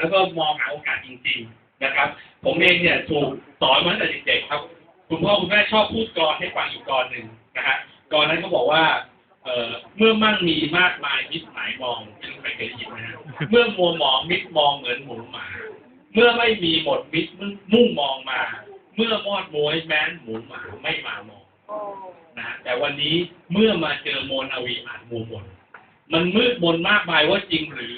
แล้วก็มองหาโอกาสจริงๆนะครับ ผมเองเนี่ยถูกสอนมาตั้งแต่เด็กๆครับ คุณพ่อคุณแม่ชอบพูดกรให้ฟังอยู่กรหนึ่งนะฮะกรนั้นก็บอกว่าเออเมื่อมั่งมีมากมายมิตรหมายมองไม่รู้ใครเคยยินนะฮะเมื่อมัวหมองมิตรมองเหมือนหมูหมา เมื่อไม่มีหมดมิตรมุ่งมองมา เมื่อมอดมวยแม้นหมูหมาไม่มามองนะแต่วันนี้เมื่อมาเจอโมนาวีอาจมัวหมนมันมืดมนมากมายว่าจริงหรือ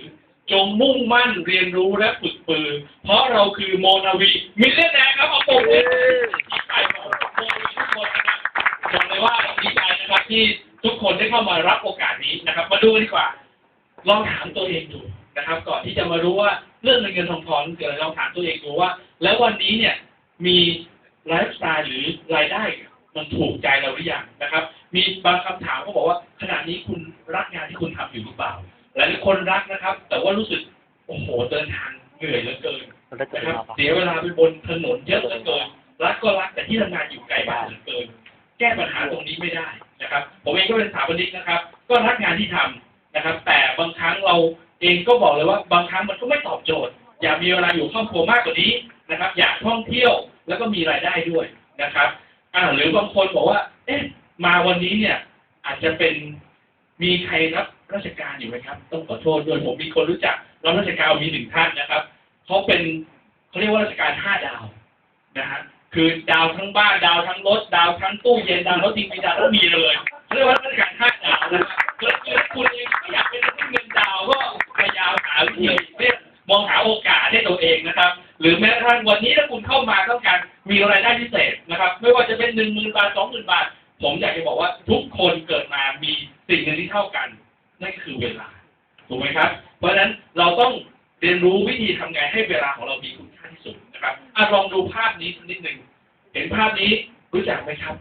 จงมุ่งมั่นเรียนรู้และฝึกปือ เพราะเราคือโมนาวีมิเลนแนร์ครับเอาปมเลยดีใจของโมนาวีทุกคนนะครับบอกเลยว่าดีใจนะครับที่ทุกคนได้เข้ามารับโอกาสนี้นะครับ มาดูดีกว่า ลองถามตัวเองดูนะครับ ก่อนที่จะมารู้ว่าเรื่องเงินเงินทองทองคืออะไรลองถามตัวเองดูว่า แล้ววันนี้เนี่ยมีไลฟ์สไตล์หรือรายได้มันถูกใจเราหรือยังนะครับ มีบางคำถามเขาบอกว่าขณะนี้คุณรักงานที่คุณทำอยู่หรือเปล่า หลายคนรักนะครับ แต่ว่ารู้สึกโอ้โหเดินทางเหนื่อยเหลือเกินนะครับเสียเวลาไปบนถนนเยอะเหลือเกินรักก็รักแต่ที่ทำงานอยู่ไกลบ้านเหลือเกิน แก้ปัญหาตรงนี้ไม่ได้นะครับ ผมเองก็เป็นสถาปนิกนะครับ ก็รักงานที่ทำนะครับ แต่บางครั้งเราเองก็บอกเลยว่าบางครั้งมันก็ไม่ตอบโจทย์ อยากมีเวลาอยู่ครอบครัวมากกว่านี้นะครับ อยากท่องเที่ยวแล้วก็มีรายได้ด้วยนะครับอ่าหรือบางคนบอกว่า เอ๊ะมาวันนี้เนี่ย อาจจะเป็นมีใครรับ ราชการอยู่ไหมครับ ต้องขอโทษด้วยผมมีคนรู้จักรับราชการมีหนึ่งท่านนะครับเขาเป็นเขาเรียกว่าราชการห้าดาวนะฮะคือดาวทั้งบ้านดาวทั้งรถดาวทั้งตู้เย็นดาวทั้งทีวีดาวทั้งมีเลยเขาเรียกว่าราชการห้าดาวนะครับแล้วคุณเองก็อยากเป็นเงินดาวก็พยายามหาวิธีเรียกมองหาโอกาสให้ตัวเองนะครับ หรือแม้กระทั่งวันนี้ถ้าคุณเข้ามาต้องการมีรายได้พิเศษนะครับ ไม่ว่าจะเป็นหนึ่งหมื่นบาทสองหมื่นบาท ผมอยากจะบอกว่าทุกคนเกิดมามีสิ่งหนึ่งที่เท่ากัน นั่นคือเวลาถูกไหมครับ เพราะฉะนั้นเราต้องเรียนรู้วิธีทำไงให้เวลาของเรามีคุณค่าที่สุดนะครับอะลองดูภาพนี้สักนิดหนึ่งเห็นภาพนี้รู้จักไหมครับ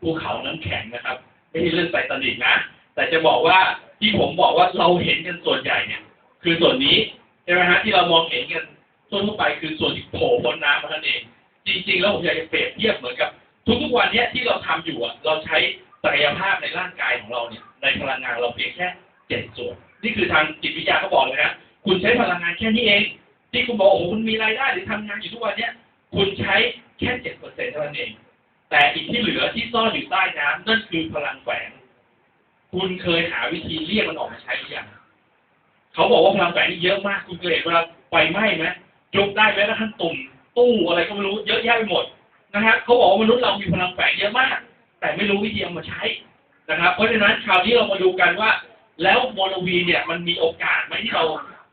ภูเขาน้ำแข็งนะครับ ไม่ใช่เรื่องไททานิกนะ แต่จะบอกว่าที่ผมบอกว่าเราเห็นกันส่วนใหญ่เนี่ย คือส่วนนี้ใช่ไหมฮะที่เรามองเห็นกันทั่วไปคือส่วนที่โผล่พ้นน้ำมานั่นเอง จริง ๆ แล้วผมอยากจะเปรียบเทียบเหมือนกับ ทุกๆวันเนี้ยที่เราทำอยู่อะเราใช้ศักยภาพในร่างกายของเราเนี่ย พลังงานเราเพียงแค่เจ็ดส่วน นี่คือทางจิตวิทยาเขาบอกเลยนะ คุณใช้พลังงานแค่นี้เอง ที่คุณบอกโอ้โหคุณมีรายได้หรือทำงานอยู่ทุกวันเนี้ยคุณใช้แค่เจ็ดเปอร์เซ็นต์เท่านั้นเอง แต่อีกที่เหลือที่ซ่อนอยู่ใต้น้ำนั่นคือพลังแฝง คุณเคยหาวิธีเรียกมันออกมาใช้หรือยังเขาบอกว่าพลังแฝงนี่เยอะมาก คุณเคยเห็นเวลาไฟไหม้ไหมยกได้แม้กระทั่งตุ่มตู้อะไรก็ไม่รู้เยอะแยะไปหมดนะฮะเขาบอกว่ามนุษย์เรามีพลังแฝงเยอะมาก แต่ไม่รู้วิธีเอามาใช้ นะครับ เพราะฉะนั้นคราวนี้เรามาดูกันว่า แล้วโมโนวีเนี่ยมันมีโอกาสไหมที่เรา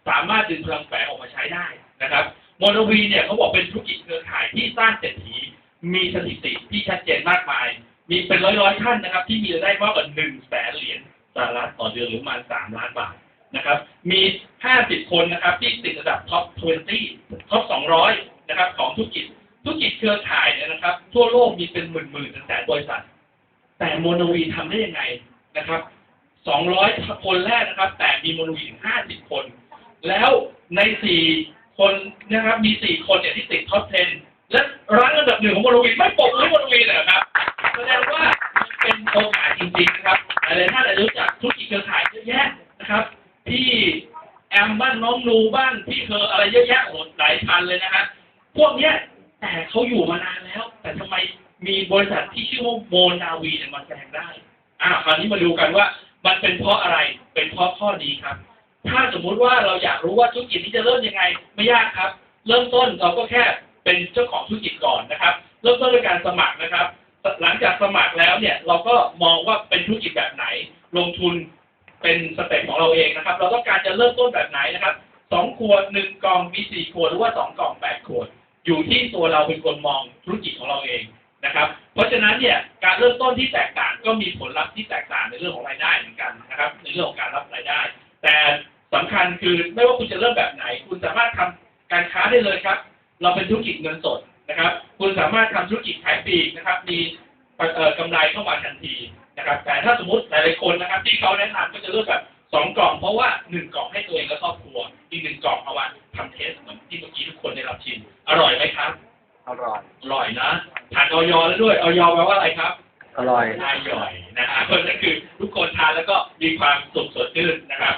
สามารถดึงพลังแฝงออกมาใช้ได้นะครับโมโนวีเนี่ยเขาบอกเป็นธุรกิจเครือข่ายที่สร้างเศรษฐีมีสถิติที่ชัดเจนมากมาย มีเป็นร้อยร้อยๆท่านนะครับ ที่มีรายได้มากกว่าหนึ่งแสนเหรียญสหรัฐต่อเดือนหรือประมาณสามล้านบาทนะครับ มีห้าสิบคนนะครับที่ติดระดับท็อป 20 ท็อป 200 นะครับ ของธุรกิจ ธุรกิจเครือข่ายเนี่ยนะครับ ทั่วโลกมีเป็นหมื่นหมื่นแสนบริษัท แต่โมโนวีทำได้ยังไงนะครับ200คนแรกนะครับ แต่มีโมโนวีถึง50คน แล้วใน4คนนะครับ มี4คนเนี่ยที่ติดท็อป 10 และร้านอันดับหนึ่งของโมโนวีไม่ปกเลยโมโนวีเลยเหรอครับแสดงว่ามันเป็นโอกาสจริงๆนะครับอะไรถ้าจะรู้จักธุรกิจเครือข่ายเยอะแยะนะครับที่แอมบ้านน้องนูบ้านที่เคออะไรเยอะแยะโอ้โหหลายพันเลยนะฮะพวกเนี้ยแต่เขาอยู่มานาน มีบริษัทที่ชื่อว่าโมนาวีเนี่ยมาแซงได้ อ่าคราวนี้มาดูกันว่า มันเป็นเพราะอะไร เป็นเพราะข้อนี้ครับ ถ้าสมมุติว่าเราอยากรู้ว่าธุรกิจนี้จะเริ่มยังไง ไม่ยากครับ เริ่มต้นเราก็แค่เป็นเจ้าของธุรกิจก่อนนะครับ เริ่มต้นด้วยการสมัครนะครับ หลังจากสมัครแล้วเนี่ยเราก็มองว่าเป็นธุรกิจแบบไหน ลงทุนเป็นสเต็ปของเราเองนะครับ เราต้องการจะเริ่มต้นแบบไหนนะครับสองขวดหนึ่งกล่องมีสี่ขวดหรือว่าสองกล่องแปดขวดอยู่ที่ตัวเราเป็นคนมองธุรกิจของเราเอง นะครับ เพราะฉะนั้นเนี่ยการเริ่มต้นที่แตกต่างก็มีผลลัพธ์ที่แตกต่างในเรื่องของรายได้เหมือนกันนะครับ ในเรื่องของการรับรายได้ แต่สำคัญคือไม่ว่าคุณจะเริ่มแบบไหน คุณสามารถทำการค้าได้เลยครับ เราเป็นธุรกิจเงินสดนะครับ คุณสามารถทำธุรกิจขายปลีกนะครับ มีเอ่อกำไรเข้ามาทันทีนะครับ แต่ถ้าสมมติหลายๆคนนะครับ ที่เขาแนะนำก็จะเลือกแบบสองกล่องเพราะว่าหนึ่งกล่องให้ตัวเองและครอบครัว อีกหนึ่งกล่องเอาไว้ทำเทสเหมือนที่เมื่อกี้ทุกคนได้รับชิม อร่อยไหมครับ อร่อย อร่อยนะทานออยแล้วด้วยออยแปลว่าอะไรครับอร่อยอร่อยนะฮะคนนั่นคือทุกคนทานแล้วก็มีความสุขสดชื่นนะครับ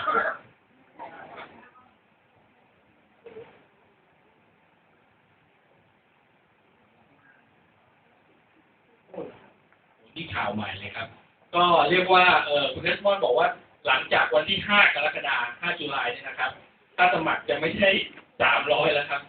นี่ข่าวใหม่เลยครับ ก็เรียกว่าเออคุณเนสมอนบอกว่าหลังจากวันที่ 5 กรกฎาคม5จุลาเนี่ยนะครับ ถ้าสมัครจะไม่ใช่ 300 แล้วครับ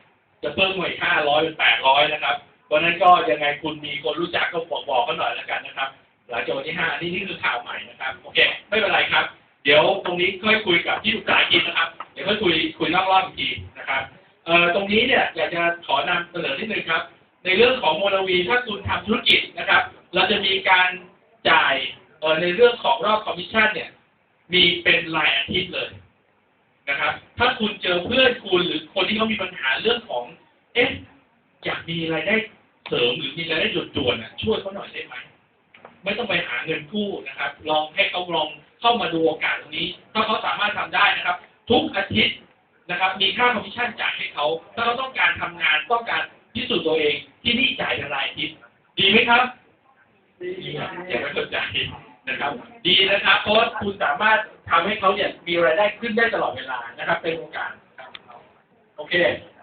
จะเพิ่มมาอีก500เป็น800นะครับวันนั้นก็ยังไงคุณมีคนรู้จักก็บอกบอกกันหน่อยแล้วกันนะครับ หลังจากวันที่5นี่นี่คือข่าวใหม่นะครับโอเค ไม่เป็นไรครับ เดี๋ยวตรงนี้ค่อยคุยกับที่ปรึกษากินนะครับ เดี๋ยวค่อยคุยคุยนอกรอบอีกทีนะครับเอ่อตรงนี้เนี่ยอยากจะขอนำเสนอนิดนึงครับ ในเรื่องของโมนาวีถ้าคุณทำธุรกิจนะครับ เราจะมีการจ่ายเอ่อในเรื่องของรอบคอมมิชชั่นเนี่ยมีเป็นรายอาทิตย์เลย นะครับ ถ้าคุณเจอเพื่อนคุณหรือคนที่เขามีปัญหาเรื่องของ เอ๊ะอยากมีรายได้เสริมหรือมีรายได้ด่วนๆนะช่วยเขาหน่อยได้ไหมไม่ต้องไปหาเงินกู้นะครับ ลองให้เขาลองเข้ามาดูโอกาสตรงนี้ ถ้าเขาสามารถทำได้นะครับ ทุกอาทิตย์นะครับ มีค่าคอมมิชชั่นจ่ายให้เขา ถ้าเขาต้องการทำงานต้องการพิสูจน์ตัวเองที่นี่จ่ายเป็นรายอาทิตย์ดีไหมครับดีครับอย่าไม่สนใจ นะครับ ดีนะครับเพราะคุณสามารถทำให้เขาเนี่ยมีรายได้ขึ้นได้ตลอดเวลานะครับ เป็นโอกาสครับโอเค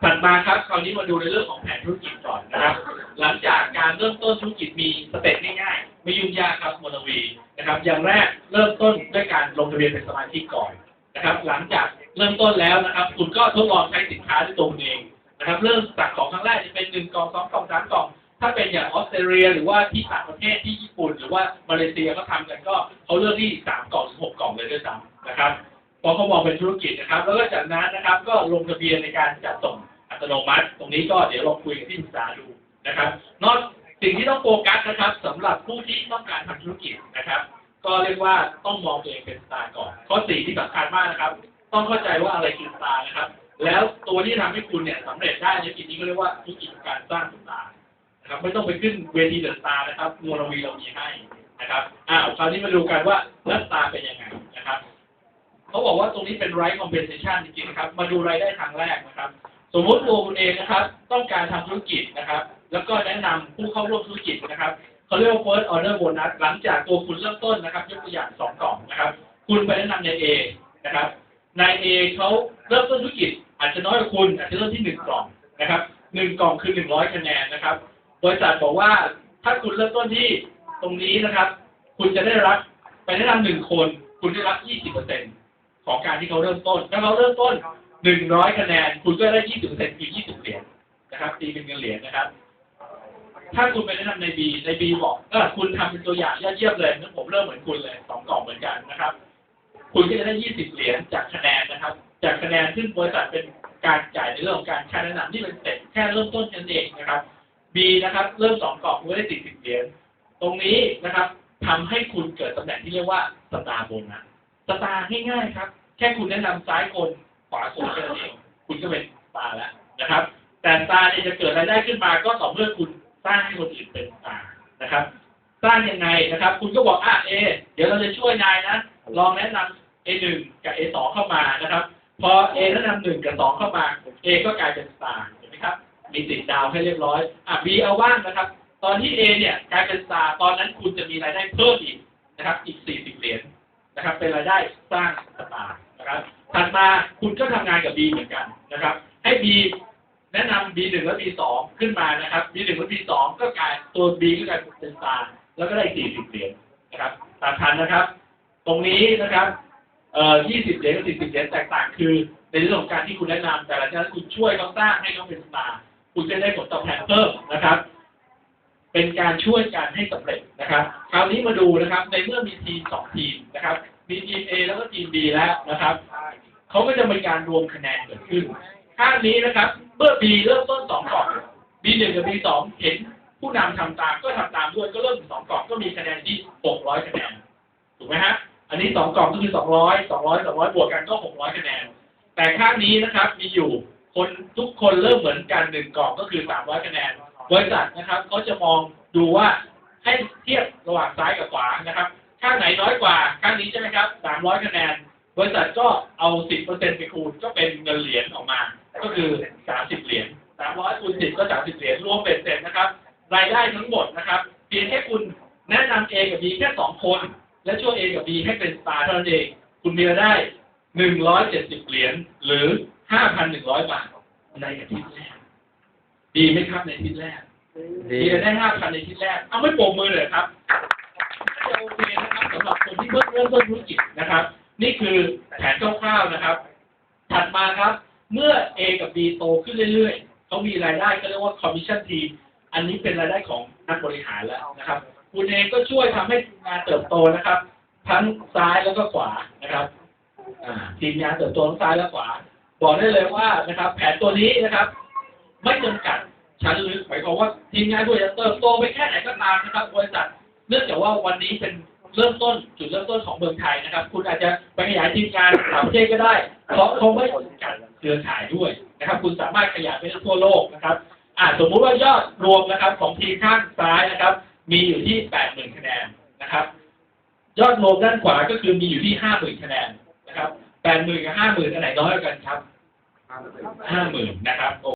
ถัดมาครับคราวนี้มาดูในเรื่องของแผนธุรกิจก่อนนะครับ หลังจากการเริ่มต้นธุรกิจมีสเต็ปง่ายๆ ไม่ยุ่งยากครับมนวีนะครับ อย่างแรกเริ่มต้นด้วยการลงทะเบียนเป็นสมาชิกก่อนนะครับ หลังจากเริ่มต้นแล้วนะครับ คุณก็ทดลองใช้สินค้าด้วยตัวเองนะครับ เริ่มจากของครั้งแรกจะเป็นหนึ่งกล่องสองกล่องสามกล่อง ถ้าเป็นอย่างออสเตรเลีย หรือว่าที่ต่างประเทศที่ญี่ปุ่น หรือว่ามาเลเซียเขาทำกันก็เขาเลือกที่สามกล่องถึงหกกล่องเลยด้วยซ้ำนะครับเพราะเขามองเป็นธุรกิจนะครับ แล้วก็จากนั้นนะครับ ก็ลงทะเบียนในการจัดส่งอัตโนมัติ ตรงนี้ก็เดี๋ยวลองคุยกับที่ปรึกษาดูนะครับ นอกสิ่งที่ต้องโฟกัสนะครับสำหรับผู้ที่ต้องการทำธุรกิจนะครับ ก็เรียกว่าต้องมองตัวเองเป็นสตาร์ก่อน ข้อสี่ที่สำคัญมากนะครับ ต้องเข้าใจว่าอะไรคือสตาร์นะครับ แล้วตัวที่ทำให้คุณเนี่ยสำเร็จได้ในกิจนี้ก็เรียกว่าธุรกิจการสร้างสตาร์ นะครับไม่ต้องไปขึ้นเวทีเดอะสตาร์นะครับโมนวีเรามีให้นะครับอ้าวคราวนี้มาดูกันว่าแล้วสตาร์เป็นยังไงนะครับเขาบอกว่าตรงนี้เป็น right compensation จริงๆนะครับ มาดูรายได้ทางแรกนะครับ สมมติตัวคุณเองนะครับ ต้องการทำธุรกิจนะครับ แล้วก็แนะนำผู้เข้าร่วมธุรกิจนะครับเขาเรียกว่า first order bonus หลังจากตัวคุณเริ่มต้นนะครับยกตัวอย่างสองกล่องนะครับ คุณไปแนะนำนายเอนะครับนายเอเขาเริ่มต้นธุรกิจอาจจะน้อยกว่าคุณอาจจะเริ่มที่หนึ่งกล่องนะครับหนึ่งกล่องคือหนึ่งร้อยคะแนนนะครับ บริษัทบอกว่าถ้าคุณเริ่มต้นที่ตรงนี้นะครับ คุณจะได้รับไปแนะนำหนึ่งคน คุณได้รับยี่สิบเปอร์เซ็นต์ของการที่เขาเริ่มต้น ถ้าเขาเริ่มต้นหนึ่งร้อยคะแนน คุณก็ได้ยี่สิบเปอร์เซ็นต์คือยี่สิบเหรียญนะครับ ตีเป็นเงินเหรียญนะครับ ถ้าคุณไปแนะนำในบีในบีบอกเออคุณทำเป็นตัวอย่างยอดเยี่ยมเลยงั้นผมเริ่มเหมือนคุณเลยสองกล่องเหมือนกันนะครับ คุณก็จะได้ยี่สิบเหรียญจากคะแนนนะครับ จากคะแนนซึ่งบริษัทเป็นการจ่ายในเรื่องของการค่าแนะนำที่เป็นเสร็จแค่เริ่มต้นนั่นเองนะครับ B นะครับ เริ่มสองกล่องคุณก็ได้สี่สิบเหรียญตรงนี้นะครับทำให้คุณเกิดตำแหน่งที่เรียกว่าสตาร์โบนัสสตาร์ง่ายๆครับ แค่คุณแนะนำซ้ายคนขวาคนแค่นั้นเองคุณก็เป็นสตาร์แล้วนะครับ แต่สตาร์เนี่ยจะเกิดรายได้ขึ้นมาก็ต่อเมื่อคุณสร้างให้คนอื่นเป็นสตาร์นะครับสร้างยังไงนะครับ คุณก็บอกอะเอเดี๋ยวเราจะช่วยนายนะลองแนะนำ A1 กับ A2 เข้ามานะครับ พอ A แนะนำหนึ่งกับสองเข้ามา A ก็กลายเป็นสตาร์เห็นไหมครับ มีติดดาวให้เรียบร้อยอะ B เอาว่างนะครับ ตอนที่ A เนี่ยกลายเป็นสตาร์ตอนนั้นคุณจะมีรายได้เพิ่มอีกนะครับ อีก 40 เหรียญนะครับ เป็นรายได้สร้างสตาร์นะครับถัดมาคุณก็ทำงานกับ B เหมือนกันนะครับ ให้ B แนะนำ B1 และ B2 ขึ้นมานะครับ B1 และ B2 ก็กลายตัว B ก็กลายเป็นสตาร์แล้วก็ได้ 40 เหรียญนะครับตามทันนะครับ ตรงนี้นะครับเอ่อ20 เหรียญกับ 40 เหรียญแตกต่างคือ ในเรื่องของการที่คุณแนะนำแต่ลังจากนั้นคุณช่วยเขาสร้างให้เขาเป็นสตาร์ คุณจะได้ผลตอบแทนเพิ่มนะครับ เป็นการช่วยกันให้สำเร็จนะครับ คราวนี้มาดูนะครับ ในเมื่อมีทีมสองทีมนะครับ มีทีม A แล้วก็ทีม B แล้วนะครับเขาก็จะมีการรวมคะแนนเกิดขึ้นข้างนี้นะครับ เมื่อ B เริ่มต้นสองกล่อง B1 กับ B2 เห็นผู้นำทำตามก็ทำตามด้วยก็เริ่มสองกล่องก็มีคะแนนที่600คะแนนถูกไหมฮะอันนี้สองกล่องก็คือ200 200 200บวกกันก็600คะแนนแต่ข้างนี้นะครับมีอยู่ คนทุกคนเริ่มเหมือนกันหนึ่งกล่องก็คือ300คะแนนบริษัทนะครับเขาจะมองดูว่าให้เทียบระหว่างซ้ายกับขวานะครับ ข้างไหนน้อยกว่าข้างนี้ใช่ไหมครับ300คะแนน บริษัทก็เอา10%ไปคูณก็เป็นเงินเหรียญออกมา ก็คือ30เหรียญ300คูณ10ก็30เหรียญรวมเป็นเสร็จนะครับ รายได้ทั้งหมดนะครับเพียงแค่คุณแนะนำ A กับ B แค่2คน และช่วย A กับ B ให้เป็นสตาร์เท่านั้นเอง คุณมีรายได้170เหรียญหรือ 5,100บาทในอาทิตย์แรก ดีไหมครับในอาทิตย์แรก ดีมีรายได้5,000ในอาทิตย์แรก เอาไม่โปรบมือเลยครับจะโอเคนะครับสำหรับคนที่เพิ่งเริ่มต้นธุรกิจนะครับ นี่คือแผนคร่าวๆนะครับ ถัดมาครับ เมื่อ A กับ B โตขึ้นเรื่อยๆเขามีรายได้ก็เรียกว่า commission team อันนี้เป็นรายได้ของนักบริหารแล้วนะครับ คุณเองก็ช่วยทำให้งานเติบโตนะครับ ทั้งซ้ายแล้วก็ขวานะครับอ่าทีมงานเติบโตทั้งซ้ายและขวา บอกได้เลยว่านะครับ แผนตัวนี้นะครับ ไม่จำกัดชั้นลึกหมายความว่าทีมงานคุณจะเติบโตไปแค่ไหนก็ตามนะครับบริษัทเนื่องจากว่าวันนี้เป็นเริ่มต้นจุดเริ่มต้นของเมืองไทยนะครับ คุณอาจจะไปขยายทีมงานต่างประเทศก็ได้เพราะเขาไม่จำกัดเครือข่ายด้วยนะครับ คุณสามารถขยายไปทั่วโลกนะครับอ่าสมมุติว่ายอดรวมนะครับ ของทีมข้างซ้ายนะครับ มีอยู่ที่แปดหมื่นคะแนนนะครับ ยอดรวมด้านขวาก็คือมีอยู่ที่ห้าหมื่นคะแนนนะครับแปดหมื่นกับห้าหมื่นอันไหนน้อยกันครับ ห้าหมื่นนะครับ